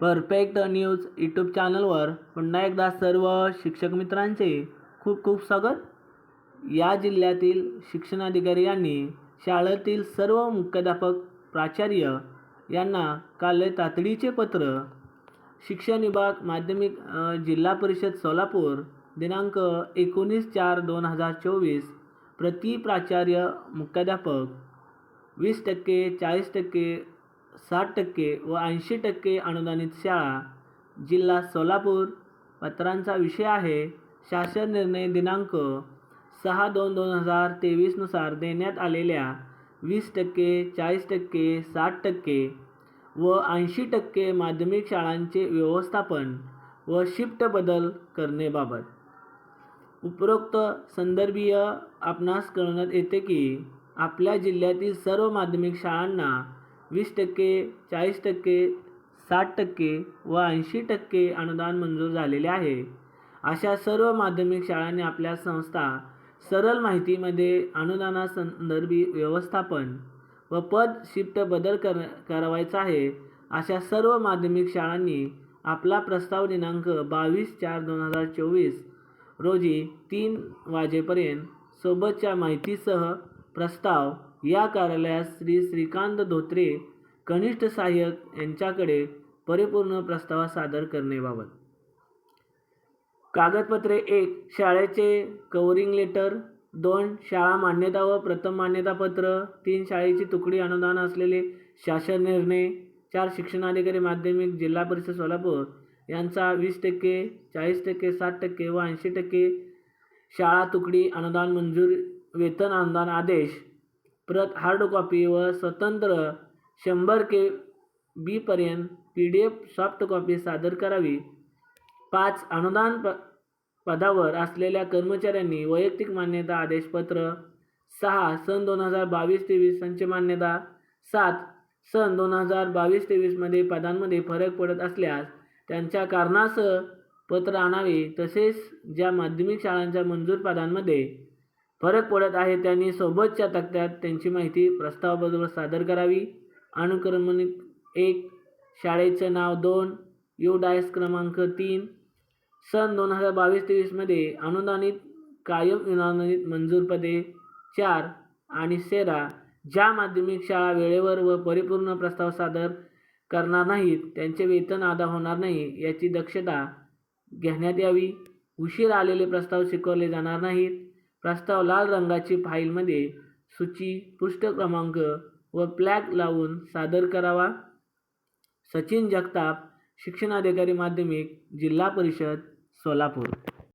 Perfect news YouTube चॅनलवर पुन्हा एकदा सर्व शिक्षक मित्रांचे खूप खूप स्वागत. या जिल्ह्यातील शिक्षणाधिकारी यांनी शाळेतील सर्व मुख्याध्यापक प्राचार्य यांना काल तातडीचे पत्र शिक्षण विभाग माध्यमिक जिल्हा परिषद सोलापूर दिनांक एकोणीस चार दोन हजार चोवीस प्रति प्राचार्य मुख्याध्यापक वीस टक्के चाळीस टक्के साठ टक्के व ऐंशी टक्के अनुदानित शाळा जिल्हा सोलापूर पत्रांचा विषय आहे. शासन निर्णय दिनांक सहा दोन दोन हजार तेवीसनुसार देण्यात आलेल्या वीस टक्के चाळीस टक्के साठ टक्के व ऐंशी टक्के माध्यमिक शाळांचे व्यवस्थापन व शिफ्ट बदल करणेबाबत उपरोक्त संदर्भीय आपणास कळवण्यात येते की आपल्या जिल्ह्यातील सर्व माध्यमिक शाळांना वीस टक्के चाळीस टक्के साठ टक्के व ऐंशी टक्के अनुदान मंजूर झालेले आहे. अशा सर्व माध्यमिक शाळांनी आपल्या संस्था सरळ माहितीमध्ये अनुदानासंदर्भी व्यवस्थापन व पद शिफ्ट बदल कर करावायचा आहे. अशा सर्व माध्यमिक शाळांनी आपला प्रस्ताव दिनांक बावीस चार दोन हजार चोवीस रोजी तीन वाजेपर्यंत सोबतच्या माहितीसह प्रस्ताव या कार्यालयात श्री श्रीकांत धोत्रे कनिष्ठ सहाय्यक यांच्याकडे परिपूर्ण प्रस्ताव सादर करण्याबाबत. कागदपत्रे एक शाळेचे कवरिंग लेटर दोन शाळा मान्यता व प्रथम मान्यतापत्र. तीन शाळेची तुकडी अनुदान असलेले शासन निर्णय. चार शिक्षणाधिकारी माध्यमिक जिल्हा परिषद सोलापूर. यांचा वीस टक्के चाळीस टक्के साठ टक्के व ऐंशी टक्के शाळा तुकडी अनुदान मंजूर वेतन अनुदान आदेश प्रत हार्ड कॉपी व स्वतंत्र शंभर के बीपर्यंत P D F soft copy सादर करावी. पाच अनुदान प पदावर असलेल्या कर्मचाऱ्यांनी वैयक्तिक मान्यता आदेशपत्र. सहा सन दोन हजार बावीस तेवीस संच मान्यता. सात सन दोन हजार बावीस तेवीसमध्ये पदांमध्ये फरक पडत असल्यास त्यांच्या कारणासह पत्र आणावे तसेच ज्या माध्यमिक शाळांच्या मंजूर पदांमध्ये फरक पडत आहे त्यांनी सोबतच्या तक्त्यात त्यांची माहिती प्रस्तावाबरोबर सादर करावी. अनुक्रमणिक एक शाळेचं नाव दोन यू डायस क्रमांक तीन. सन दोन हजार बावीस तेवीसमध्ये अनुदानित कायम अनुदानित मंजूर पदे चार आणि सेरा ज्या माध्यमिक शाळा वेळेवर व परिपूर्ण प्रस्ताव सादर करणार नाहीत त्यांचे वेतन अदा होणार नाही याची दक्षता घेण्यात यावी. उशीर आलेले प्रस्ताव शिकवले जाणार नाहीत. प्रस्ताव लाल रंगाची फाईलमध्ये सूची पृष्ठ क्रमांक व प्लॅग लावून सादर करावा. सचिन जगताप शिक्षणाधिकारी माध्यमिक जिल्हा परिषद सोलापूर.